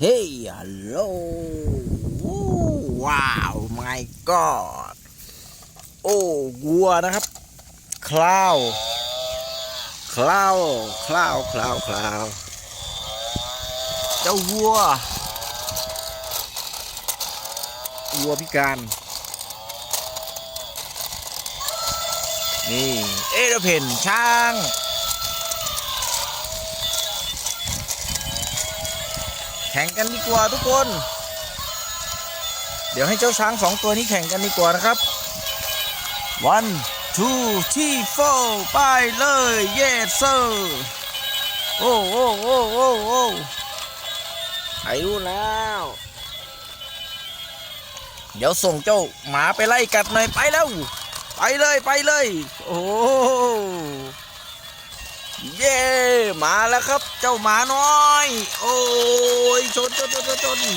เฮ้ยฮัลโหลว้าว my god โอ้วัวนะครับคลาวคลาวคลาวคลาวคลาวเจ้าวัววัวพิการนี่เอเดเพนช้าง แข่งกันดีกว่าทุกคน เดี๋ยวให้เจ้าช้างสองตัวนี้แข่งกันดีกว่านะครับ one two three four ไปเลย yes sir โอ้โอ้โอ้โอ้โอ้ไปรู้แล้ว เดี๋ยวส่งเจ้าหมาไปไล่กัดหน่อยไปแล้ว ไปเลยไปเลย โอ้ เย่มาแล้วครับ เจ้าหมาน้อย โอ้ยชนชนชนชนชนนี่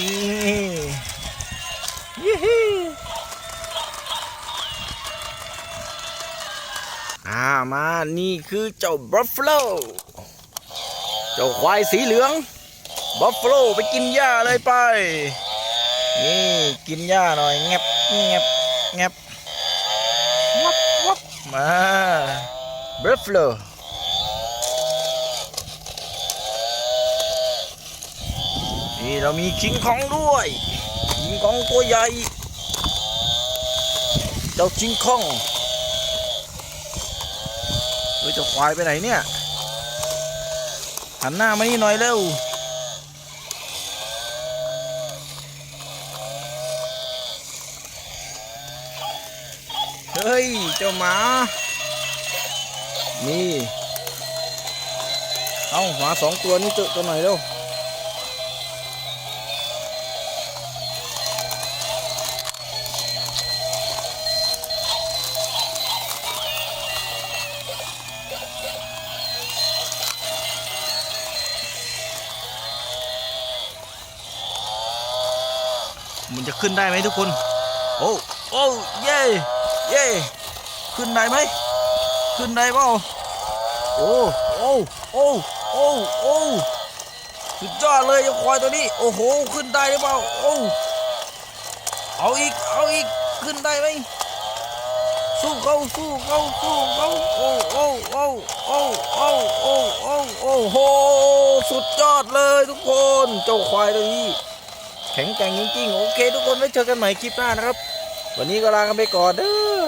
ยี่ฮีอ่ามานี่คือเจ้าบัฟฟาโลเจ้าควายสีเหลืองบัฟฟาโลไปกินหญ้าเลยไป นี่กินหญ้าหน่อยแงบแงบแงบวับวับมาบัฟฟาโล นี่เรามีคิงคองด้วยคิงคองตัวใหญ่ เจ้าคิงคองเฮ้ยเจ้าควายไปไหนเนี่ย หันหน้ามานี่หน่อยเร็วเฮ้ย เจ้าหมา นี่ เอาหมาสองตัวนี้เจอตัวหน่อยเร็ว มันจะขึ้นได้ไหมทุกคน โอ้โอ้เย่เย่ขึ้นได้ไหมขึ้นได้เปล่าโอ้โอ้โอ้โอ้โอ้สุดยอดเลยเจ้าควายตัวนี้ โอ้โห ขึ้นได้หรือเปล่าโอ้เอาอีกเอาอีกขึ้นได้ไหมสู้เขาสู้เขาสู้เขาโอ้โอ้โอ้โอ้โอ้โอ้โอ้โอ้โหสุดยอดเลยทุกคน เจ้าควายตัวนี้ แข็งแกร่งจริงๆ โอเค ทุกคนไว้เจอกันใหม่คลิปหน้านะครับ วันนี้ก็ลากันไปก่อนเด้อ